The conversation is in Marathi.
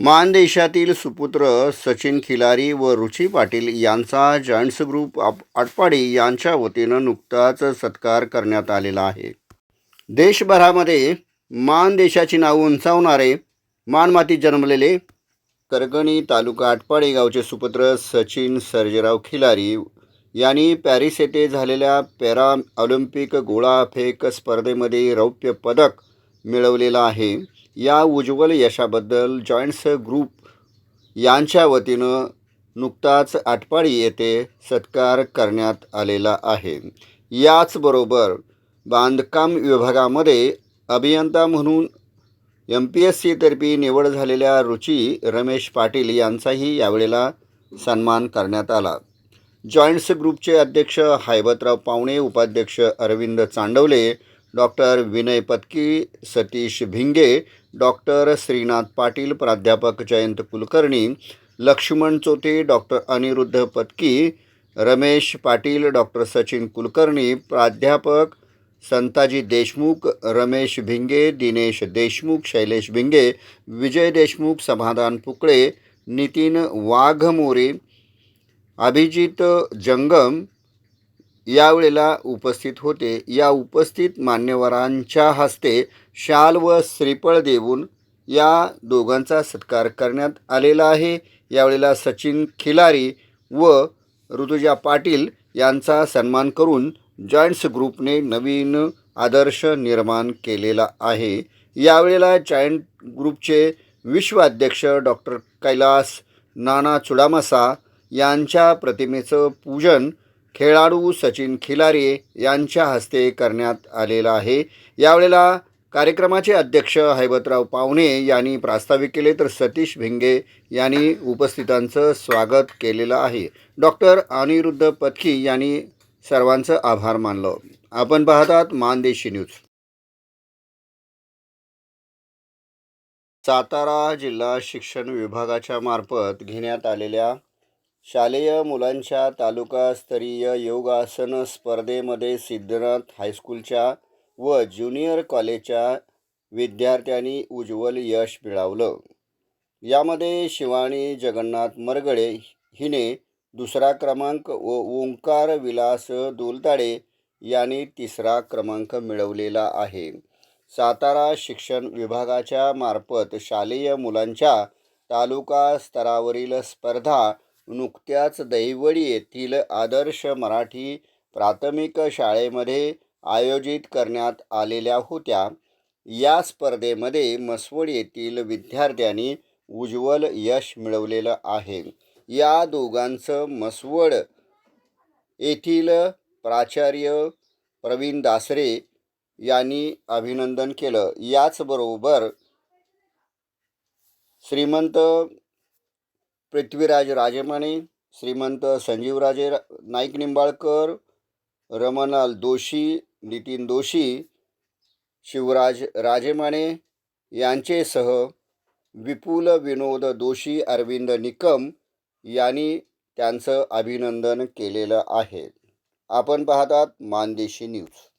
मानदेशातील सुपुत्र सचिन खिलारी व रुची पाटील यांचा जॉईंट्स ग्रुप आप आटपाडी यांच्या वतीनं नुकताच सत्कार करण्यात आलेला आहे. देशभरामध्ये मान देशाची नाव उंचावणारे मानमातीत जन्मलेले करगणी तालुका आटपाडी गावचे सुपुत्र सचिन सर्जेराव खिलारी यांनी पॅरिस येथे झालेल्या पॅरा ऑलिम्पिक गोळाफेक स्पर्धेमध्ये रौप्य पदक मिळवलेलं आहे. या उज्ज्वल यशाबद्दल जॉईंट्स ग्रुप यांच्या वतीनं नुकताच आटपाडी येथे सत्कार करण्यात आलेला आहे. याचबरोबर बांधकाम विभागामध्ये अभियंता म्हणून एम पी एस सीतर्फे निवड झालेल्या रुची रमेश पाटील यांचाही यावेळेला सन्मान करण्यात आला. जॉईंट्स ग्रुपचे अध्यक्ष हैबतराव पावणे उपाध्यक्ष अरविंद चांडवले डॉक्टर विनय पत्की सतीश भिंगे डॉक्टर श्रीनाथ पाटील प्राध्यापक जयंत कुलकर्णी लक्ष्मण चोते डॉक्टर अनिरुद्ध पत्की रमेश पाटील डॉक्टर सचिन कुलकर्णी प्राध्यापक संताजी देशमुख रमेश भिंगे दिनेश देशमुख शैलेश भिंगे विजय देशमुख समाधान पुकळे नितीन वाघमोरे अभिजित जंगम यावेळेला उपस्थित होते. या उपस्थित मान्यवरांच्या हस्ते शाल व श्रीफळ देऊन या दोघांचा सत्कार करण्यात आलेला आहे. यावेळेला सचिन खिलारी व ऋतुजा पाटील यांचा सन्मान करून जॉईंट्स ग्रुपने नवीन आदर्श निर्माण केलेला आहे. यावेळेला जॉईंट ग्रुपचे विश्वाध्यक्ष डॉक्टर कैलास नाना चुडामसा यांच्या प्रतिमेचं पूजन खेळाडू सचिन खिलारे यांच्या हस्ते करण्यात आलेला आहे. यावेळेला कार्यक्रमाचे अध्यक्ष हैबतराव पावणे यांनी प्रास्ताविक केले तर सतीश भिंगे यांनी उपस्थितांचं स्वागत केलेलं आहे. डॉक्टर अनिरुद्ध पत्की यांनी सर्वांचं आभार मानलं. आपण पाहतात मानदेशी न्यूज. सातारा जिल्हा शिक्षण विभागाच्या मार्फत घेण्यात आलेल्या शालेय मुलांच्या तालुकास्तरीय योगासन स्पर्धेमध्ये सिद्धनाथ हायस्कूलच्या व ज्युनियर कॉलेजच्या विद्यार्थ्यांनी उज्ज्वल यश मिळवलं. यामध्ये शिवानी जगन्नाथ मरगडे हिने दुसरा क्रमांक व ओंकार विलास दोलताडे यांनी तिसरा क्रमांक मिळवलेला आहे. सातारा शिक्षण विभागाच्या मार्फत शालेय मुलांच्या तालुका स्तरावरील स्पर्धा नुकत्याच दहिवडी येथील आदर्श मराठी प्राथमिक शाळेमध्ये आयोजित करण्यात आलेल्या होत्या. या स्पर्धेमध्ये मसवड येथील विद्यार्थ्यांनी उज्ज्वल यश मिळवलेलं आहे. या दोघांचं मसवड येथील प्राचार्य प्रवीण दासरे यांनी अभिनंदन केलं. याचबरोबर श्रीमंत पृथ्वीराज राजेमाने श्रीमंत संजीवराजे रा- नाईक निंबाळकर रमणाल दोशी नितीन दोशी शिवराज राजेमाने यांचेसह विपुल विनोद दोषी अरविंद निकम यांनी त्यांचं अभिनंदन केलेलं आहे. आपण पाहतात मानदेशी न्यूज.